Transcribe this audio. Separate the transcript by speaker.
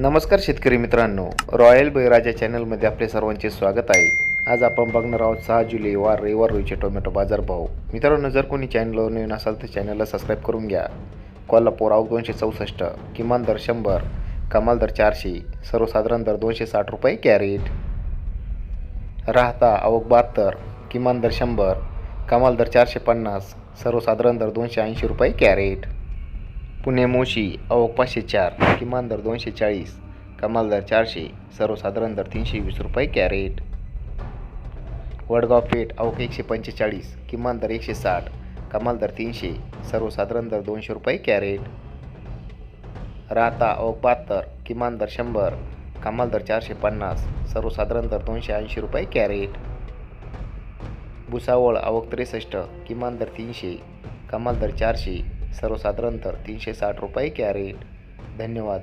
Speaker 1: नमस्कार शेतकरी मित्रांनो. रॉयल बळीराजा चॅनलमध्ये आपले सर्वांचे स्वागत आहे. आज आपण बघणार आहोत सहा जुलै वार रविवार रोजचे टोमॅटो बाजारभाव मित्रांनो जर कोणी चॅनलवर नवीन असाल तर चॅनलला सबस्क्राईब करून घ्या. कोल्हापूर आव दोनशे चौसष्ट किमान दर शंभर कमाल दर चारशे सर्वसाधारण दर दोनशे साठ रुपये कॅरेट. राहता आवक बहात्तर किमान दर शंभर कमाल दर चारशे पन्नास सर्वसाधारण दर दोनशे ऐंशी रुपये कॅरेट. पुणे मोशी अवक पाचशे चार किमान दर दोनशे चाळीस कमाल दर चारशे सर्वसाधारण दर तीनशे वीस रुपये कॅरेट. वडगाव पेठ अवक एकशे पंचेचाळीस किमान दर एकशे साठ कमाल दर तीनशे सर्वसाधारण दर दोनशे रुपये कॅरेट. राहता अवक बहात्तर किमान दर शंभर कमाल दर चारशे पन्नास सर्वसाधारण दर दोनशे ऐंशी रुपये कॅरेट. भुसावळ अवक त्रेसष्ट किमान दर तीनशे कमाल दर चारशे सर्वसाधारण तर तीनशे साठ रुपये कॅरेट. धन्यवाद.